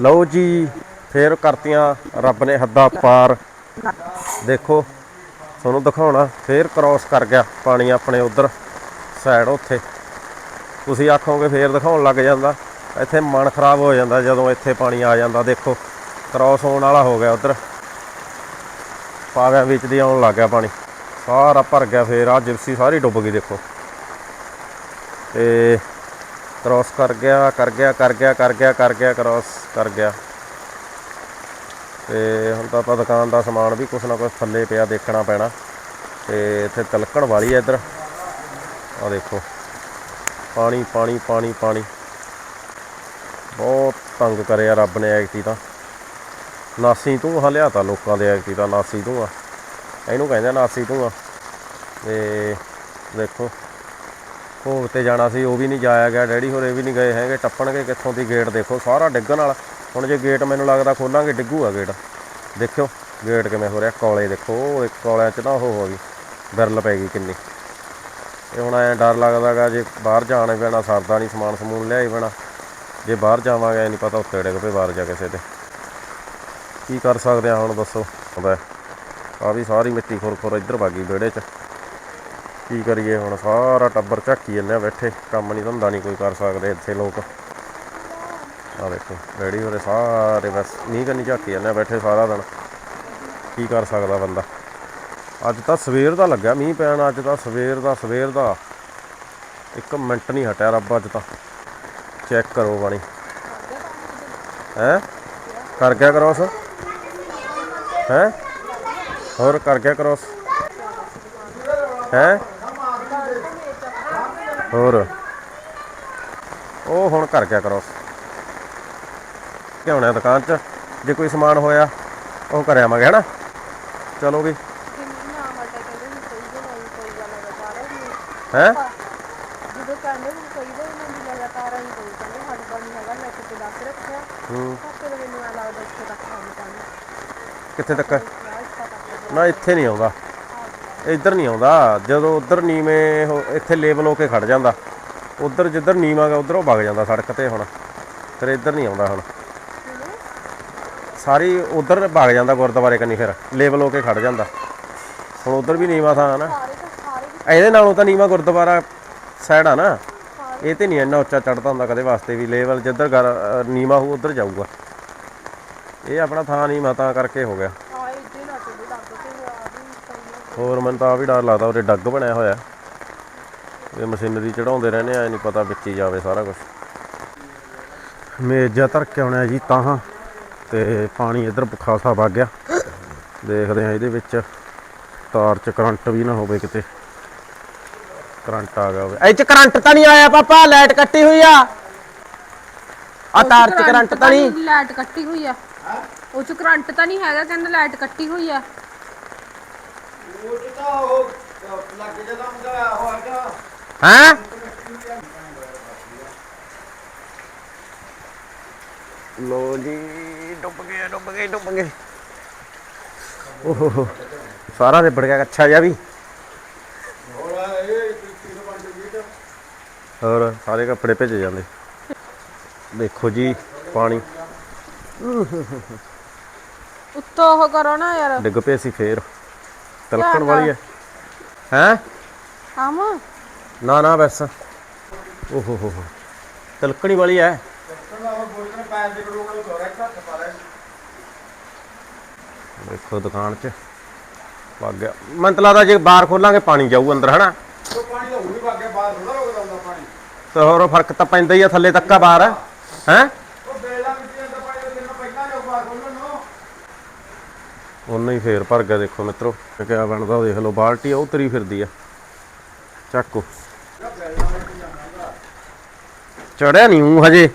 ਲਓ ਜੀ, ਫੇਰ ਕਰਤੀਆਂ ਰੱਬ ਨੇ ਹੱਦਾਂ ਪਾਰ। ਦੇਖੋ, ਤੁਹਾਨੂੰ ਦਿਖਾਉਣਾ, ਫੇਰ ਕ੍ਰਾਸ ਕਰ ਗਿਆ ਪਾਣੀ ਆਪਣੇ ਉਧਰ ਸਾਈਡ ਉੱਥੇ। ਤੁਸੀਂ ਆਖੋਗੇ ਫੇਰ ਦਿਖਾਉਣ ਲੱਗ ਜਾਂਦਾ। ਇੱਥੇ ਮਨ ਖਰਾਬ ਹੋ ਜਾਂਦਾ ਜਦੋਂ ਇੱਥੇ ਪਾਣੀ ਆ ਜਾਂਦਾ। ਦੇਖੋ ਕ੍ਰਾਸ ਹੋਣ ਵਾਲਾ ਹੋ ਗਿਆ ਉਧਰ। ਪਾਵਿਆਂ ਵਿੱਚ ਦੀ ਆਉਣ ਲੱਗ ਗਿਆ ਪਾਣੀ। ਸਾਰਾ ਭਰ ਗਿਆ ਫੇਰ। ਆ ਜਿਪਸੀ ਸਾਰੀ ਡੁੱਬ ਗਈ, ਦੇਖੋ। ਤੇ ਕ੍ਰਾਸ ਕਰ ਗਿਆ ਕਰ ਗਿਆ ਕਰ ਗਿਆ ਕਰ ਗਿਆ ਕਰ ਗਿਆ ਕ੍ਰਾਸ ਕਰ ਗਿਆ। ਤੇ ਹੁਣ ਤਾਂ ਆਪਾਂ ਦੁਕਾਨ ਦਾ ਸਮਾਨ ਵੀ ਕੁਛ ਨਾ ਕੁਛ ਥੱਲੇ ਪਿਆ ਦੇਖਣਾ ਪੈਣਾ। ਤੇ ਇੱਥੇ ਤਲਕਣ ਵਾਲੀ ਹੈ ਇੱਧਰ। ਆ ਦੇਖੋ। ਪਾਣੀ ਪਾਣੀ ਪਾਣੀ ਪਾਣੀ। ਬਹੁਤ ਤੰਗ ਕਰਿਆ ਰੱਬ ਨੇ ਐਕਟੀ ਤਾਂ। ਨਾਸੀ ਤੂੰ ਹਲਿਆ ਤਾ ਲੋਕਾਂ ਦੇ ਐਕਟੀ ਤਾਂ, ਨਾਸੀ ਤੂੰ ਆ ਇਹਨੂੰ ਕਹਿੰਦੇ ਨਾਸੀ ਤੂੰ ਆ ਤੇ ਦੇਖੋ। ਭੋਗ ਤੇ ਜਾਣਾ ਸੀ, ਉਹ ਵੀ ਨਹੀਂ ਜਾਇਆ ਗਿਆ। ਡੈਡੀ ਹੋਰੇ ਵੀ ਨਹੀਂ ਗਏ ਹੈਗੇ। ਟੱਪਣਗੇ ਕਿੱਥੋਂ ਦੀ ਗੇਟ ਦੇਖੋ, ਸਾਰਾ ਡਿੱਗਣ ਵਾਲਾ। ਹੁਣ ਜੇ ਗੇਟ ਮੈਨੂੰ ਲੱਗਦਾ ਖੋਲਾਂਗੇ ਡਿੱਗੂਗਾ ਗੇਟ ਦੇਖਿਓ ਗੇਟ ਕਿਵੇਂ ਹੋ ਰਿਹਾ। ਕੋਲੇ ਦੇਖੋ, ਉਹ ਇੱਕ ਕੋਲਿਆਂ 'ਚ ਨਾ ਉਹ ਹੋ ਗਈ। ਬਿਰਲ ਪੈ ਗਈ ਕਿੰਨੀ। ਇਹ ਹੁਣ ਐ ਡਰ ਲੱਗਦਾਗਾ ਜੇ ਬਾਹਰ ਜਾਣੇ ਪੈਣਾ, ਸਰਦਾ ਨਹੀਂ ਸਮਾਨ ਸਮੂਨ ਲਿਆਈ ਪੈਣਾ। ਜੇ ਬਾਹਰ ਜਾਵਾਂਗੇ ਨਹੀਂ ਪਤਾ ਉੱਤੇ ਡਿੱਗ ਪਏ, ਬਾਹਰ ਜਾ ਕਿਸੇ ਤੇ। ਕੀ ਕਰ ਸਕਦੇ ਆ ਹੁਣ, ਦੱਸੋ। ਹੁੰਦਾ ਆ ਵੀ ਸਾਰੀ ਮਿੱਟੀ ਖੁਰ ਖੁਰ ਇੱਧਰ ਵਾਗੀ ਵਿਹੜੇ 'ਚ। ਕੀ ਕਰੀਏ ਹੁਣ? ਸਾਰਾ ਟੱਬਰ ਝਾਕੀ ਜੰਨੇ ਬੈਠੇ। ਕੰਮ ਨਹੀਂ ਧੰਦਾ ਨਹੀਂ ਕੋਈ ਕਰ ਸਕਦੇ ਇੱਥੇ ਲੋਕ। ਆ ਦੇਖੋ ਡੈਡੀ ਹੋਰੇ ਸਾਰੇ ਬਸ ਮੀਂਹ ਕੰਨੀ ਝਾਕੀ ਜੰਨੇ ਬੈਠੇ ਸਾਰਾ ਦਿਨ। ਕੀ ਕਰ ਸਕਦਾ ਬੰਦਾ? ਅੱਜ ਤਾਂ ਸਵੇਰ ਦਾ ਲੱਗਿਆ ਮੀਂਹ ਪੈਣ, ਅੱਜ ਤਾਂ ਸਵੇਰ ਦਾ ਸਵੇਰ ਦਾ। ਇੱਕ ਮਿੰਟ ਨਹੀਂ ਹਟਿਆ ਰੱਬ ਅੱਜ ਤਾਂ। ਚੈੱਕ ਕਰੋ ਪਾਣੀ ਹੈ? ਕਰ ਗਿਆ ਕਰੋਸ? ਹੈ? ਹੋਰ ਕਰ ਗਿਆ ਕਰੋਸ? ਹੈ? ਹੋਰ? ਉਹ ਹੁਣ ਕਰ ਗਿਆ ਕਰੋਸ ਕਿਉਂ ਦੁਕਾਨ 'ਚ। ਜੇ ਕੋਈ ਸਮਾਨ ਹੋਇਆ ਉਹ ਕਰਿਆ ਆਵਾਂਗੇ ਹਨਾ? ਚਲੋ ਵੀ। ਹੈ ਜਦੋਂ ਕਹਿੰਦੇ ਵੀ ਕਈ ਵਾਰ ਇਹਨਾਂ ਦੀ ਲਗਾਤਾਰ ਆਈ ਕੋਈ ਕਹਿੰਦੇ ਸਾਡੇ ਕੋਲ ਨਹੀਂ ਹੈਗਾ ਮੈਂ ਕਿਤੇ ਦੱਸ ਰੱਖਿਆ। ਹੂੰ। ਤਾਂ ਫਿਰ ਮੈਨੂੰ ਆ ਲੱਗਦਾ ਇੱਥੇ ਤੱਕ ਕੰਮ ਕਰਨਾ ਕਿੱਥੇ ਤੱਕ? ਨਾ ਇੱਥੇ ਨਹੀਂ ਆਉਂਦਾ ਇੱਧਰ ਨਹੀਂ ਆਉਂਦਾ। ਜਦੋਂ ਉੱਧਰ ਨੀਵੇਂ ਹੋ ਇੱਥੇ ਲੇਬਲ ਹੋ ਕੇ ਖੜ ਜਾਂਦਾ। ਉੱਧਰ ਜਿੱਧਰ ਨੀਵਾਂ ਗਾ ਉਧਰ ਉਹ ਵਗ ਜਾਂਦਾ ਸੜਕ ਤੇ ਹੁਣ। ਫਿਰ ਇੱਧਰ ਨਹੀਂ ਆਉਂਦਾ ਹੁਣ। ਸਾਰੀ ਉੱਧਰ ਵਗ ਜਾਂਦਾ ਗੁਰਦੁਆਰੇ ਕੰਨੀ ਫਿਰ ਲੇਬਲ ਹੋ ਕੇ ਖੜ ਜਾਂਦਾ। ਹੁਣ ਉੱਧਰ ਵੀ ਨੀਵਾਂ ਥਾਂ ਨਾ। ਸਾਰੇ ਤਾਂ ਸਾਰੇ ਇਹਦੇ ਨਾਲੋਂ ਤਾਂ ਨੀਵਾਂ ਗੁਰਦੁਆਰਾ ਸਾਈਡ ਆ ਨਾ। ਇਹ ਤੇ ਨਹੀਂ ਇੰਨਾ ਉੱਚਾ ਚੜਦਾ ਹੁੰਦਾ ਕਦੇ ਵਾਸਤੇ ਵੀ। ਲੈਵਲ ਜਿੱਧਰ ਗਰ- ਅ, ਨੀਵਾਂ ਹੋਊ ਉਧਰ ਜਾਊਗਾ। ਇਹ ਆਪਣਾ ਥਾਂ ਨੀਵਾਂ ਤਾਂ ਕਰਕੇ ਹੋ ਗਿਆ ਹਾਂ ਇੱਥੇ ਨਾ ਚੱਲੇ ਲੱਗ ਤੇ ਆ ਵੀ ਕਈ ਹੋਰ ਮੈਨੂੰ ਤਾਂ ਆ ਵੀ ਡਰ ਲੱਗਦਾ ਉਰੇ ਡੱਗ ਬਣਿਆ ਹੋਇਆ। ਇਹ ਮਸ਼ੀਨਰੀ ਚੜਾਉਂਦੇ ਰਹਿੰਦੇ ਆ ਨਹੀਂ ਪਤਾ ਵਿੱਚ ਹੀ ਜਾਵੇ ਸਾਰਾ ਕੁਝ ਮੇਜਾ ਧਰ ਕੇ ਆਉਣਾ ਜੀ ਤਾਹਾਂ ਤੇ ਪਾਣੀ ਇਧਰ ਖਾਸਾ ਵਗ ਗਿਆ। ਦੇਖਦੇ ਆ ਇਹਦੇ ਵਿੱਚ ਤਾਰ ਚ ਕਰੰਟ ਵੀ ਨਾ ਹੋਵੇ ਕਿਤੇ। ਕਰੰਟ ਆ ਗਿਆ ਹੋਵੇ। ਇਹ ਚ ਕਰੰਟ ਤਾਂ ਨਹੀਂ ਆਇਆ ਪਾਪਾ ਲਾਈਟ ਕੱਟੀ ਹੋਈ ਆ। ਆ ਤਾਰ ਚ ਕਰੰਟ ਤਾਂ ਨਹੀਂ ਲਾਈਟ ਕੱਟੀ ਹੋਈ ਆ। ਉਹ ਚ ਕਰੰਟ ਤਾਂ ਨਹੀਂ ਹੈਗਾ ਕਹਿੰਦਾ ਲਾਈਟ ਕੱਟੀ ਹੋਈ ਆ। ਹੈਂ? ਲੋ ਜੀ ਡੁੱਬ ਗਏ ਡੁੱਬ ਗਏ ਡੁੱਬ ਗਏ। ਓਹੋ ਸਾਰਾ ਰਿਬੜ ਗਿਆ ਅੱਛਾ ਜਿਹਾ ਵੀ। ਹੋਰ ਸਾਰੇ ਕੱਪੜੇ ਭਿੱਜ ਜਾਂਦੇ। ਦੇਖੋ ਜੀ ਪਾਣੀ। ਉੱਤੋਂ ਉਹ ਕਰੋ ਨਾ ਯਾਰ। ਡਿੱਗ ਪਏ ਸੀ ਫੇਰ। ਤਲਕਣ ਵਾਲੀ ਹੈ ਹੈਂ? ਆਮ। ਨਾ ਨਾ ਬਸ। ਓਹੋ ਹੋ ਹੋ। ਤਲਕਣੀ ਵਾਲੀ ਹੈ ਦੇਖੋ ਦੁਕਾਨ 'ਚ। ਲੱਗ ਗਿਆ ਮੈਨੂੰ ਤਾਂ ਲੱਗਦਾ ਜੇ ਬਾਹਰ ਖੋਲਾਂਗੇ ਪਾਣੀ ਜਾਊ ਅੰਦਰ ਹਨਾ? ਤੇ ਹੋਰ ਫ਼ਰਕ ਤਾਂ ਪੈਂਦਾ ਹੀ ਆ ਥੱਲੇ ਤੱਕ ਆ ਬਾਹਰ। ਹੈ? ਉਹਨਾਂ ਹੀ ਫੇਰ ਭਰ ਗਿਆ ਦੇਖੋ ਮਿੱਤਰੋ। ਕਿਆ ਬਣਦਾ ਉਹ ਦੇਖ ਲਓ, ਬਾਲਟੀ ਉਹ ਤਰੀ ਫਿਰਦੀ ਆ। ਚੱਕੋ। ਚੜਿਆ ਨਹੀਂ ਹੂੰ ਹਜੇ।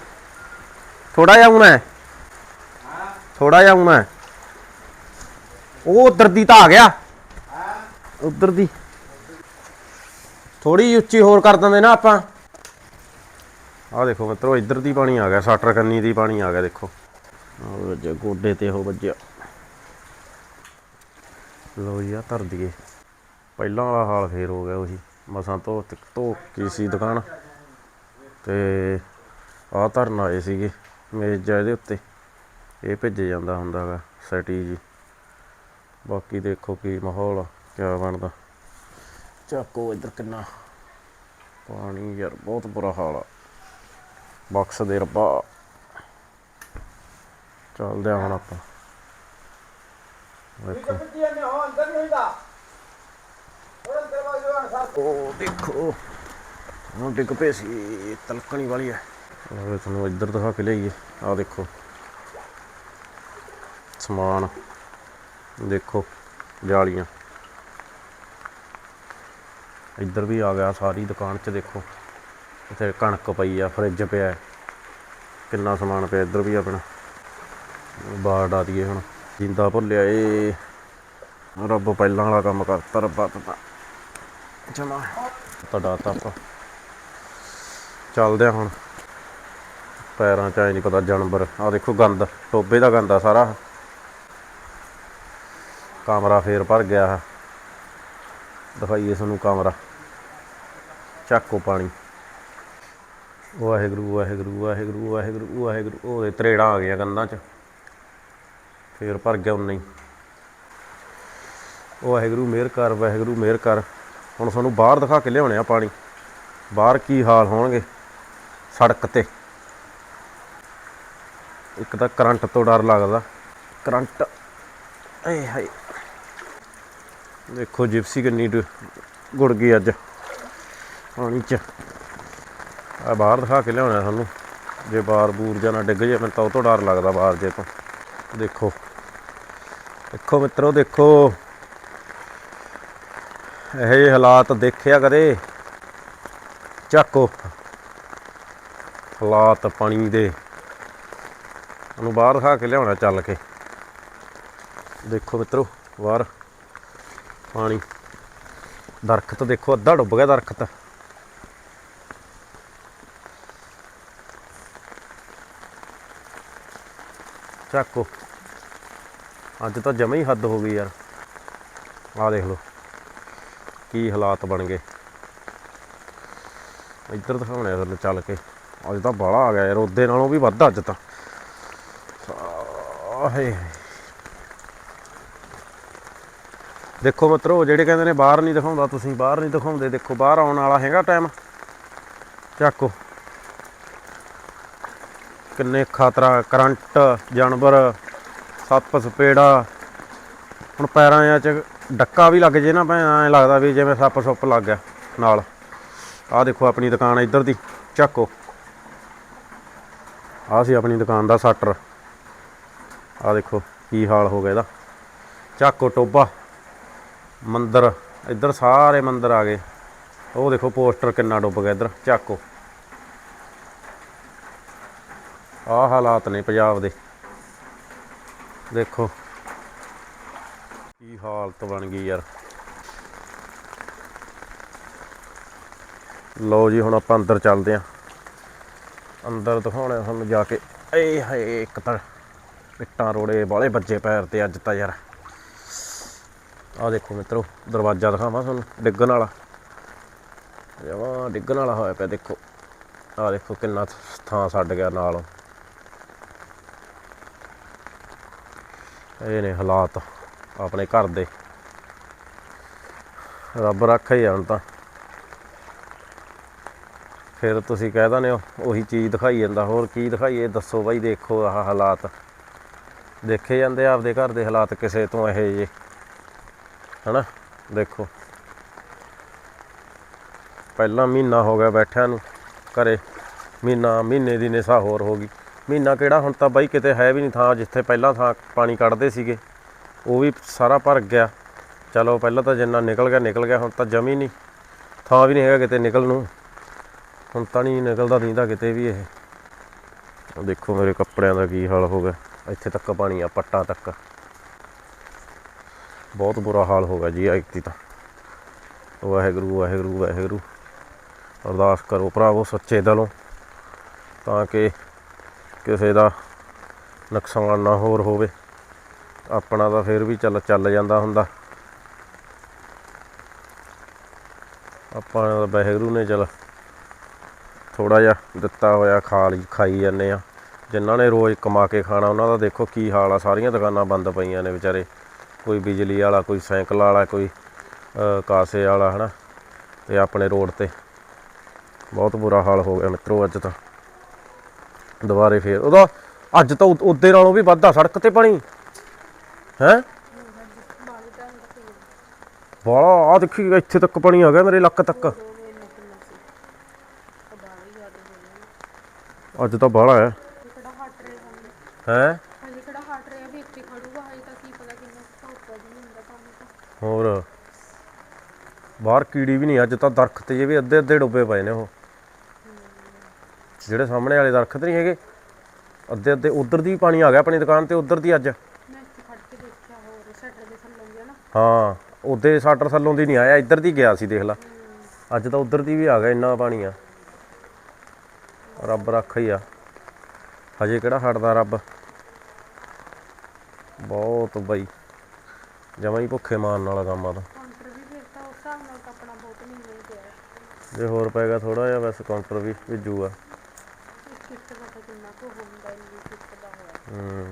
ਥੋੜਾ ਜਿਹਾ ਆਉਣਾ ਹੈ ਥੋੜਾ ਜਿਹਾ ਆਉਣਾ ਹੈ ਉਹ ਉਧਰ ਦੀ ਤਾਂ ਆ ਗਿਆ। ਉਧਰ ਦੀ। ਥੋੜੀ ਉੱਚੀ ਹੋਰ ਕਰ ਦਿੰਦੇ ਨਾ ਆਪਾਂ। ਆਹ ਦੇਖੋ ਮਿੱਤਰੋ, ਇੱਧਰ ਦੀ ਪਾਣੀ ਆ ਗਿਆ, ਸਾਟਰ ਕੰਨੀ ਦੀ ਪਾਣੀ ਆ ਗਿਆ, ਦੇਖੋ। ਆਹ ਵੱਜਿਆ ਗੋਡੇ ਤੇ ਉਹ ਵੱਜਿਆ। ਲੋ ਜੀ ਆ ਧਰ ਦਈਏ। ਪਹਿਲਾਂ ਵਾਲਾ ਹਾਲ ਫੇਰ ਹੋ ਗਿਆ ਉਹੀ। ਮਸਾਂ ਧੋ ਧੋ ਕੀ ਸੀ ਦੁਕਾਨ। ਤੇ ਆਹ ਧਰਨ ਆਏ ਸੀਗੇ, ਮੇਜ਼ ਇਹਦੇ ਉੱਤੇ। ਇਹ ਭਿੱਜ ਜਾਂਦਾ ਹੁੰਦਾ ਗਾ, ਸਟੀ ਜੀ। ਬਾਕੀ ਦੇਖੋ ਕੀ ਮਾਹੌਲ ਆ, ਕਿਆ ਬਣਦਾ। ਚੱਕੋ ਇੱਧਰ ਕਿੰਨਾ ਪਾਣੀ ਯਾਰ, ਬਹੁਤ ਬੁਰਾ ਹਾਲ ਆ। ਬਕਸ ਦੇ ਰੱਬਾ। ਚੱਲਦੇ ਹੁਣ ਆਪਾਂ। ਵੇਖੋ। ਉਹ ਦੇਖੋ ਹੁਣ ਡਿੱਗ ਪਏ ਸੀ ਤਲਕਣੀ ਵਾਲੀ ਹੈ ਤੁਹਾਨੂੰ ਇੱਧਰ ਦਿਖਾ ਕੇ ਲਈਏ ਆਹ ਦੇਖੋ। ਸਮਾਨ। ਦੇਖੋ ਜਾਲੀਆਂ। ਇੱਧਰ ਵੀ ਆ ਗਿਆ ਸਾਰੀ ਦੁਕਾਨ 'ਚ ਦੇਖੋ। ਇੱਥੇ ਕਣਕ ਪਈ ਆ ਫਰਿੱਜ ਪਿਆ। ਕਿੰਨਾ ਸਮਾਨ ਪਿਆ ਇੱਧਰ ਵੀ ਆਪਣਾ। ਬਾੜ ਆ ਦਈਏ ਹੁਣ। ਜਿੰਦਾ ਭੁੱਲਿਆ ਏ। ਰੱਬ ਪਹਿਲਾਂ ਵਾਲਾ ਕੰਮ ਕਰਤਾ ਰੱਬਾ ਤਾਂ। ਜਮਾ ਤੁਹਾਡਾ ਤਾਂ ਚੱਲਦੇ ਆ ਹੁਣ। ਪੈਰਾਂ 'ਚ ਐ ਨਹੀਂ ਪਤਾ ਜਾਨਵਰ। ਆ ਦੇਖੋ ਗੰਦ। ਟੋਬੇ ਦਾ ਗੰਦ ਆ ਸਾਰਾ। ਕਮਰਾ ਫੇਰ ਭਰ ਗਿਆ ਹੈ ਦਿਖਾਈਏ ਤੁਹਾਨੂੰ ਕਮਰਾ। ਚੱਕੋ ਪਾਣੀ। ਵਾਹਿਗੁਰੂ ਵਾਹਿਗੁਰੂ ਵਾਹਿਗੁਰੂ ਵਾਹਿਗੁਰੂ ਵਾਹਿਗੁਰੂ। ਉਹਦੇ ਤਰੇੜਾਂ ਆ ਗਈਆਂ ਕੰਨਾਂ 'ਚ। ਫੇਰ ਭਰ ਗਿਆ ਉਨਾ ਹੀ। ਉਹ ਵਾਹਿਗੁਰੂ ਮਿਹਰ ਕਰ, ਵਾਹਿਗੁਰੂ ਮਿਹਰ ਕਰ। ਹੁਣ ਸਾਨੂੰ ਬਾਹਰ ਦਿਖਾ ਕੇ ਲਿਆਉਣੇ ਆ ਪਾਣੀ। ਬਾਹਰ ਕੀ ਹਾਲ ਹੋਣਗੇ ਸੜਕ ਤੇ। ਇੱਕ ਤਾਂ ਕਰੰਟ ਤੋਂ ਡਰ ਲੱਗਦਾ। ਕਰੰਟ ਏ ਹਾਏ। ਦੇਖੋ ਜਿਪਸੀ ਕਿੰਨੀ ਡੁ- ਗੁੜ ਗਈ ਅੱਜ। ਪਾਣੀ ਚ। ਆ ਬਾਹਰ ਦਿਖਾ ਕੇ ਲਿਆਉਣਾ ਸਾਨੂੰ। ਜੇ ਬਾਹਰ ਬੂਰ ਜਾਣਾ ਡਿੱਗ ਜੇ, ਮੈਨੂੰ ਤਾਂ ਉਹ ਤੋਂ ਡਰ ਲੱਗਦਾ ਬਾਹਰ ਜੇ ਤੋਂ। ਦੇਖੋ। ਦੇਖੋ ਮਿੱਤਰੋ, ਦੇਖੋ। ਇਹ ਹਾਲਾਤ ਦੇਖਿਆ ਕਦੇ? ਚੱਕੋ। ਹਾਲਾਤ ਪਾਣੀ ਦੇ। ਉਹਨੂੰ ਬਾਹਰ ਦਿਖਾ ਕੇ ਲਿਆਉਣਾ ਚੱਲ ਕੇ। ਦੇਖੋ ਮਿੱਤਰੋ, ਬਾਹਰ ਪਾਣੀ। ਦਰਖਤ ਦੇਖੋ, ਅੱਧਾ ਡੁੱਬ ਗਿਆ ਦਰਖਤ। ਚੱਕੋ। ਅੱਜ ਤਾਂ ਜਮਾ ਹੀ ਹੱਦ ਹੋ ਗਈ ਯਾਰ। ਆਹ ਦੇਖ ਲਓ, ਕੀ ਹਾਲਾਤ ਬਣ ਗਏ। ਇੱਧਰ ਦਿਖਾਉਣੇ ਆ ਤੁਹਾਨੂੰ ਚੱਲ ਕੇ। ਅੱਜ ਤਾਂ ਬਾਹਲਾ ਆ ਗਿਆ ਯਾਰ, ਉਹਦੇ ਨਾਲੋਂ ਵੀ ਵੱਧ ਅੱਜ ਤਾਂ। ਆਹੇ। ਦੇਖੋ ਮਿੱਤਰੋ, ਜਿਹੜੇ ਕਹਿੰਦੇ ਨੇ ਬਾਹਰ ਨਹੀਂ ਦਿਖਾਉਂਦਾ, ਤੁਸੀਂ ਬਾਹਰ ਨਹੀਂ ਦਿਖਾਉਂਦੇ। ਦੇਖੋ, ਬਾਹਰ ਆਉਣ ਵਾਲਾ ਹੈਗਾ ਟਾਈਮ ਚੱਕੋ। ਕਿੰਨੇ ਖਤਰਾ, ਕਰੰਟ, ਜਾਨਵਰ। ਸੱਪ, ਸਪੇੜਾ। ਹੁਣ ਪੈਰਾਂ ਜਾਂ ਚ ਡੱਕਾ ਵੀ ਲੱਗ ਜੇ ਨਾ ਭੈਣ, ਐਂ ਲੱਗਦਾ ਵੀ ਜਿਵੇਂ ਸੱਪ ਸੁੱਪ ਲੱਗ ਗਿਆ ਨਾਲ। ਆਹ ਦੇਖੋ ਆਪਣੀ ਦੁਕਾਨ ਇੱਧਰ ਦੀ, ਚੱਕੋ। ਆਹ ਸੀ ਆਪਣੀ ਦੁਕਾਨ ਦਾ ਸੱਟਰ। ਆਹ ਦੇਖੋ ਕੀ ਹਾਲ ਹੋ ਗਿਆ ਇਹਦਾ। ਚੱਕੋ ਟੋਬਾ ਮੰਦਰ, ਇੱਧਰ ਸਾਰੇ ਮੰਦਰ ਆ ਗਏ। ਉਹ ਦੇਖੋ ਪੋਸਟਰ ਕਿੰਨਾ ਡੁੱਬ ਗਿਆ ਇੱਧਰ, ਚੱਕੋ। ਆਹ ਹਾਲਾਤ ਨੇ ਪੰਜਾਬ ਦੇ। ਦੇਖੋ। ਕੀ ਹਾਲਤ ਬਣ ਗਈ ਯਾਰ। ਲਓ ਜੀ, ਹੁਣ ਆਪਾਂ ਅੰਦਰ ਚੱਲਦੇ ਆਂ। ਅੰਦਰ ਦਿਖਾਉਣਾ ਤੁਹਾਨੂੰ ਜਾ ਕੇ। ਏ ਹਾਏ, ਇੱਕ ਤਾਂ ਇੱਟਾਂ ਰੋੜੇ ਬਾਲੇ ਬੱਜੇ ਪੈਰ ਤੇ ਅੱਜ ਤਾਂ ਯਾਰ। ਆਹ ਦੇਖੋ ਮਿੱਤਰੋ, ਦਰਵਾਜ਼ਾ ਦਿਖਾਵਾਂ ਤੁਹਾਨੂੰ, ਡਿੱਗਣ ਵਾਲਾ। ਜਮਾਂ ਡਿੱਗਣ ਵਾਲਾ ਹੋਇਆ ਪਿਆ, ਦੇਖੋ। ਆਹ ਦੇਖੋ ਕਿੰਨਾ ਥਾਂ ਛੱਡ ਗਿਆ ਨਾਲ। ਇਹ ਨੇ ਹਾਲਾਤ ਆਪਣੇ ਘਰ ਦੇ। ਰੱਬ ਰੱਖੇ ਜਾਣ ਤਾਂ। ਫਿਰ ਤੁਸੀਂ ਕਹਿ ਦਿੰਦੇ ਹੋ, ਉਹੀ ਚੀਜ਼ ਦਿਖਾਈ ਜਾਂਦਾ। ਹੋਰ ਕੀ ਦਿਖਾਈਏ? ਦੱਸੋ ਬਾਈ, ਦੇਖੋ ਆਹ ਹਾਲਾਤ। ਦੇਖੇ ਜਾਂਦੇ ਆ ਆਪਦੇ ਘਰ ਦੇ ਹਾਲਾਤ ਕਿਸੇ ਤੋਂ ਇਹੋ ਜਿਹੇ। ਹਨਾ? ਦੇਖੋ। ਪਹਿਲਾਂ ਮਹੀਨਾ ਹੋ ਗਿਆ ਬੈਠਿਆਂ ਨੂੰ। ਘਰੇ ਮਹੀਨਾ, ਮਹੀਨੇ ਦੀ ਨਿਸਾ ਹੋਰ ਹੋ ਗਈ। ਮਹੀਨਾ ਕਿਹੜਾ ਹੁਣ ਤਾਂ ਬਾਈ ਕਿਤੇ ਹੈ ਵੀ ਨਹੀਂ ਥਾਂ ਜਿੱਥੇ ਪਹਿਲਾਂ ਥਾਂ ਪਾਣੀ ਕੱਢਦੇ ਸੀਗੇ। ਉਹ ਵੀ ਸਾਰਾ ਭਰ ਗਿਆ। ਚਲੋ ਪਹਿਲਾਂ ਤਾਂ ਜਿੰਨਾ ਨਿਕਲ ਗਿਆ ਨਿਕਲ ਗਿਆ, ਹੁਣ ਤਾਂ ਜਮੀ ਨਹੀਂ। ਥਾਂ ਵੀ ਨਹੀਂ ਹੈਗਾ ਕਿਤੇ ਨਿਕਲ ਨੂੰ ਹੁਣ ਤਾਂ ਨਹੀਂ ਨਿਕਲਦਾ ਦਿੰਦਾ ਕਿਤੇ ਵੀ ਇਹ। ਦੇਖੋ ਮੇਰੇ ਕੱਪੜਿਆਂ ਦਾ ਕੀ ਹਾਲ ਹੋ ਗਿਆ। ਇੱਥੇ ਤੱਕ ਪਾਣੀ ਆ, ਪੱਟਾਂ ਤੱਕ। ਬਹੁਤ ਬੁਰਾ ਹਾਲ ਹੋ ਗਿਆ ਜੀ ਐਕਤੀ ਤਾਂ। ਵਾਹਿਗੁਰੂ ਵਾਹਿਗੁਰੂ ਵਾਹਿਗੁਰੂ। ਅਰਦਾਸ ਕਰੋ ਭਰਾਵੋ ਸੱਚੇ ਦਿਲੋਂ। ਤਾਂ ਕਿ ਕਿਸੇ ਦਾ ਨੁਕਸਾਨ ਨਾ ਹੋਰ ਹੋਵੇ, ਆਪਣਾ ਤਾਂ ਫਿਰ ਵੀ ਚੱਲ ਚੱਲ ਜਾਂਦਾ ਹੁੰਦਾ। ਆਪਾਂ ਦਾ ਵਾਹਿਗੁਰੂ ਨੇ ਚੱਲ ਥੋੜਾ ਜਿਹਾ ਦਿੱਤਾ ਹੋਇਆ ਖਾ ਲਈ ਖਾਈ ਜਾਂਦੇ ਆ ਜਿਨ੍ਹਾਂ ਨੇ ਰੋਜ਼ ਕਮਾ ਕੇ ਖਾਣਾ, ਉਹਨਾਂ ਦਾ ਦੇਖੋ ਕੀ ਹਾਲ ਆ। ਸਾਰੀਆਂ ਦੁਕਾਨਾਂ ਬੰਦ ਪਈਆਂ ਨੇ ਵਿਚਾਰੇ। ਕੋਈ ਬਿਜਲੀ ਵਾਲਾ, ਕੋਈ ਸਾਈਕਲ ਵਾਲਾ, ਕੋਈ ਕਾਸੇ ਵਾਲਾ, ਹਨਾ? ਤੇ ਆਪਣੇ ਰੋਡ ਤੇ। ਬਹੁਤ ਬੁਰਾ ਹਾਲ ਹੋ ਗਿਆ ਮਿੱਤਰੋ ਅੱਜ ਤਾਂ। ਦੁਬਾਰੇ ਫੇਰ। ਉਹਦਾ ਅੱਜ ਤਾਂ ਉ- ਉਦੇ ਨਾਲੋਂ ਵੀ ਵੱਧਾ ਸੜਕ ਤੇ ਪਾਣੀ। ਹੈ? ਬਾਲਾ ਆ ਦੇਖੀ, ਇੱਥੇ ਤੱਕ ਪਾਣੀ ਆ ਗਿਆ ਮੇਰੇ ਲੱਕ ਤੱਕ। ਅੱਜ ਤਾਂ ਬਾਹਲਾ ਹੈ। ਹੈ? ਹੋਰ। ਬਾਹਰ ਕੀੜੀ ਵੀ ਨਹੀਂ, ਅੱਜ ਤਾਂ ਦਰਖਤ ਜੇ ਵੀ ਅੱਧੇ ਅੱਧੇ ਡੁੱਬੇ ਪਏ ਨੇ ਉਹ। ਜਿਹੜੇ ਸਾਹਮਣੇ ਵਾਲੇ ਦਰਖਤ ਨਹੀਂ ਹੈਗੇ ਅੱਧੇ ਅੱਧੇ ਉਧਰ ਦੀ ਪਾਣੀ ਆ ਗਿਆ ਆਪਣੀ ਦੁਕਾਨ ਤੇ ਉਧਰ ਦੀ ਅੱਜ। ਮੈਂ ਇੱਥੇ ਖੜ ਕੇ ਦੇਖਿਆ ਹੋਰ ਸ਼ਟਰ ਦੇ ਥੱਲੋਂ ਗਿਆ ਨਾ। ਹਾਂ ਉਹਦੇ ਸਾਟਰ ਥੱਲੋਂ ਦੀ ਨਹੀਂ ਆਇਆ ਇੱਧਰ ਦੀ ਗਿਆ ਸੀ ਦੇਖ ਲਾ। ਅੱਜ ਤਾਂ ਉਧਰ ਦੀ ਵੀ ਆ ਗਿਆ ਇੰਨਾ ਪਾਣੀ ਆ। ਰੱਬ ਰੱਖਾ ਹੀ ਆ। ਹਜੇ ਕਿਹੜਾ ਹਟਦਾ ਰੱਬ? ਬਹੁਤ ਬਈ ਜਮਾਂ ਹੀ ਭੁੱਖੇ ਮਾਰਨ ਵਾਲਾ ਕੰਮ ਆ ਤਾਂ। ਕਾਊਂਟਰ ਵੀ ਫਿਰ ਤਾਂ ਉਸ ਹਿਸਾਬ ਨਾਲ ਤਾਂ ਆਪਣਾ ਬਹੁਤ ਮਹੀਨੇ ਹੀ ਪਿਆ। ਜੇ ਹੋਰ ਪਏਗਾ ਥੋੜਾ ਜਿਹਾ ਵੈਸੇ ਕਾਊਂਟਰ ਵੀ ਭੇਜੂਗਾ ਇਸ ਸ਼ਿਫਟ ਦਾ ਤਾਂ ਕਿੰਨਾ ਕੁ ਹੁੰਦਾ ਇੰਨੀ ਸ਼ਿਫਟ ਦਾ ਹੋਇਆ ਹੂੰ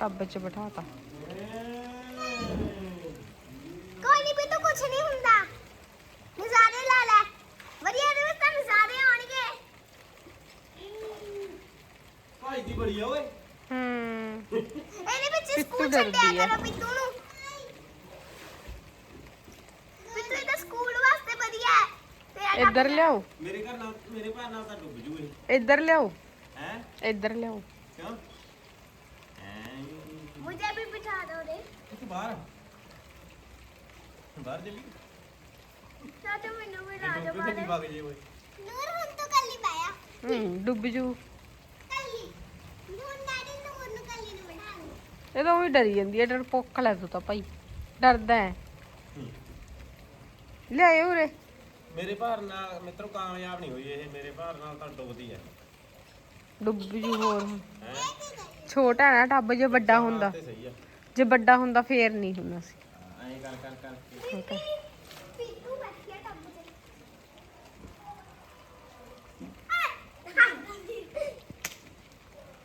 ਟੱਬ 'ਚ ਬਿਠਾਤਾ ਕੋਈ ਨਹੀਂ ਬਿੱਤੂ ਕੁਛ ਨਹੀਂ ਹੁੰਦਾ ਨਜ਼ਾਰੇ ਲਾ ਲੈ ਵਧੀਆ ਦੇ ਵਿੱਚ ਤਾਂ ਨਜ਼ਾਰੇ ਆਉਣਗੇ ਭਾਈ ਦੀ ਬੜੀ ਆ ਓਏ ਹੂੰ ਇਹਦੇ ਵਿੱਚ ਬਿੱਤੂ ਸਕੂਲ ਡਰਦੀ ਛੱਡਿਆ ਆ। ਕਰੋ ਬਿੱਤੂ ਨੂੰ ਬਿੱਤੂ ਇਹ ਤਾਂ ਸਕੂਲ ਵਾਸਤੇ ਵਧੀਆ ਹੈ ਤੇ ਇੱਧਰ ਲਿਆਓ ਮੇਰੇ ਘਰ ਨਾਲ ਮੇਰੇ ਭਾਰ ਨਾਲ ਤਾਂ ਡੁੱਬ ਜੂ ਇਹ ਇੱਧਰ ਲਿਆਓ ਹੈ ਇੱਧਰ ਲਿਆਓ ਕਿਉਂ ਮੁਝੇ ਵੀ ਬਿਠਾ ਦੋ ਰੇ ਤੂੰ ਬਾਹਰ ਬਾਹਰ ਜਲੀ ਚਾਚਾ ਮੈਨੂੰ ਵੀ ਲਾ ਜਾ ਕਿੱਥੇ ਵਗ ਜੇ ਓਏ। ਨੂਰ ਹੁਣ ਤੋਂ ਕੱਲੀ ਪਾਇਆ ਹੂੰ ਡੁੱਬ ਜੂ। ਕੱਲੀ ਨੂਰ ਨਾੜੀ ਨੂਰ ਨੂੰ ਕੱਲੀ ਨੂੰ ਬਿਠਾ ਲਓ ਇਹ ਤਾਂ ਉਹੀ ਡਰੀ ਜਾਂਦੀ ਹੈ ਡਰ ਭੁੱਖ ਲੈ ਤੂੰ ਤਾਂ ਭਾਈ। ਡਰਦਾ ਹੈ। ਲਿਆਏ ਉਰੇ। ਮੇਰੇ ਭਾਰ ਨਾਲ ਮਿੱਤਰੋ ਕਾਮਯਾਬ ਨਹੀਂ ਹੋਈ ਇਹ ਮੇਰੇ ਭਾਰ ਨਾਲ ਤਾਂ ਡੁੱਬਦੀ ਹੈ ਡੁੱਬ ਜੂ ਹੋਰ ਹੁਣ। ਹੈ? ਛੋਟਾ ਹੈ ਨਾ ਟੱਬ ਜੇ ਵੱਡਾ ਹੁੰਦਾ। ਤੇ ਸਹੀ ਆ। ਜੇ ਵੱਡਾ ਹੁੰਦਾ ਫੇਰ ਨਹੀਂ ਹੁੰਦਾ ਸੀ। ਐਂ ਕਰ ਕਰ ਕਰ ਠੀਕ ਹੈ। ਬਿੱਤੂ ਬੈਠਿਆ ਟੱਬ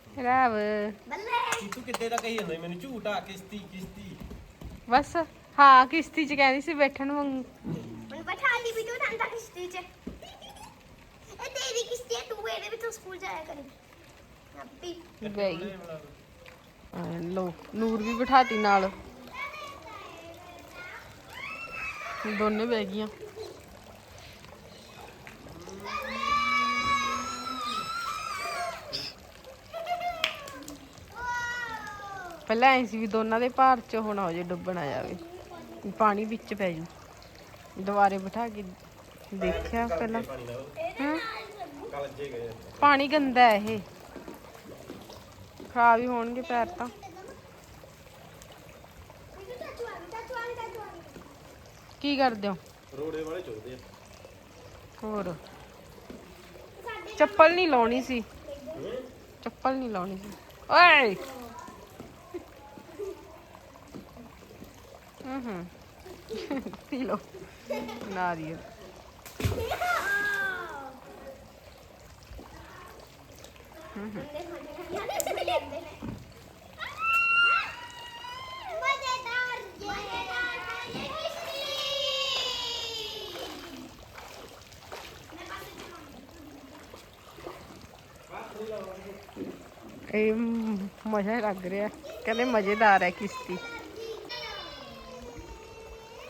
ਤੇ ਰਾਵ। ਬੱਲੇ ਤੂੰ ਕਿੱਦੇ ਦਾ ਕਹੀ ਜਾਂਦਾ ਮੈਨੂੰ ਝੂਟਾ ਕਿਸ਼ਤੀ ਕਿਸ਼ਤੀ। ਬਸ ਹਾਂ ਕਿਸ਼ਤੀ ਚ ਕਹਿੰਦੀ ਸੀ ਬੈਠਣ ਨੂੰ ਹੁਣ ਬਿਠਾ ਲਈ ਬਿੱਤੂ ਠੰਡਾ ਕਿਸ਼ਤੀ 'ਚ? ਇਹ ਤੇਰੀ ਕਿਸ਼ਤੀ ਹੈ ਤੂੰ ਇਹਦੇ ਵਿੱਚ ਸਕੂਲ ਜਾਇਆ ਕਰੀ ਆਪੀ ਗਈ। ਲੋ ਨੂਰ ਵੀ ਬਿਠਾਤੀ ਨਾਲ। ਦੋਨੇ ਬਹਿ ਗਈਆਂ। ਪਹਿਲਾਂ ਐ ਸੀ ਵੀ ਦੋਨਾਂ ਦੇ ਭਾਰ ਚ ਹੋਣਾ ਹੋ ਜੇ ਡੁੱਬਣਾ ਜਾਵੇ। ਪਾਣੀ ਵਿੱਚ ਪੈ ਜੂ। ਦੁਬਾਰੇ ਬਿਠਾ ਕੇ ਦੇਖਿਆ ਪਹਿਲਾਂ। ਹਾਂ? ਪਾਣੀ ਗੰਦਾ ਹੈ ਇਹ। ਖਰਾਬ ਹੀ ਹੋਣਗੇ ਪੈਰ ਤਾਂ। ਕੀ ਕਰਦੇ ਹੋ? ਰੋੜੇ ਵਾਲੇ ਚੋਦੇ ਆ। ਹੋਰ। ਚੱਪਲ ਨਹੀਂ ਲਾਉਣੀ ਸੀ। ਚੱਪਲ ਨਹੀਂ ਲਾਉਣੀ ਸੀ। ਓਏ! ਹੂੰ ਹੂੰ। ਪੀ ਲੋ ਨਾਰੀਅਲ ਇਹ ਮਜ਼ਾ ਲੱਗ ਰਿਹਾ। ਕਹਿੰਦੇ ਮਜ਼ੇਦਾਰ ਹੈ ਕਿਸ਼ਤੀ।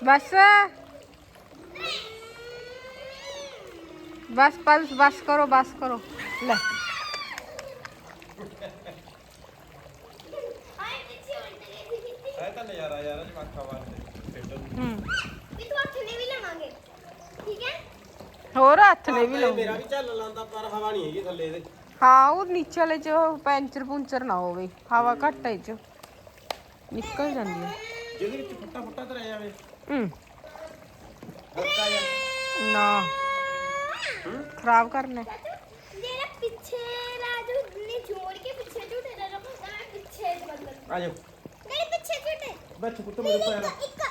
ਬਸ। ਬਸ ਬਸ ਬਸ ਕਰੋ ਬਸ ਕਰੋ। ਲੈ ਆਏ ਪਿੱਛੇ ਉਲਟ ਗਈ ਸੀ ਬਿੱਤੀ ਇਹ ਤਾਂ ਨਜ਼ਾਰਾ ਯਾਰ ਜਵਾਕਾਂ ਵਾਸਤੇ ਖੇਡਣ ਹੂੰ ਵੀ ਤੂੰ ਹੱਥ ਨੇ ਵੀ ਲਵਾਂਗੇ ਠੀਕ ਹੈ ਹੋਰ ਹੱਥ ਨੇ ਵੀ ਨੂੰ ਲਾਉਣੀ ਮੇਰਾ ਵੀ ਚੱਲ ਲਾਂਦਾ ਪਰ ਹਵਾ ਨਹੀਂ ਹੈਗੀ ਥੱਲੇ ਇਹਦੇ। ਹਾਂ ਉਹ ਨੀਚੇ ਵਾਲੇ ਚ ਪੈਂਚਰ ਪੁੰਚਰ ਨਾ ਹੋਵੇ। ਹਵਾ ਘੱਟ ਹੈ ਇਹ ਚ। ਨਿਕਲ ਜਾਂਦੀ ਹੈ ਜਿਹਦੇ ਵਿੱਚ ਫੁੱਟਾ ਫੁੱਟਾ ਤੇ ਰਹਿ ਜਾਵੇ। ਹੂੰ। ਹਲਕਾ ਜਿਹਾ ਨਾ। ਖਰਾਬ ਕਰਨਾ। ਹੈ। ਜਿਹੜਾ ਪਿੱਛੇ ਰਾਜੂ ਨੇ ਜੋੜ ਕੇ ਪਿੱਛੇ ਝੂਟੇ ਦਾ ਰੱਖਦਾ ਪਿੱਛੇ ਮਤਲਬ ਆ ਜਾ ਨਹੀਂ ਪਿੱਛੇ ਝੂਟੇ। ਬੱਚ ਪੁੱਤ ਨਹੀਂ ਮੇਰੇ ਇੱਕ ਪੈਰ ਇੱਕ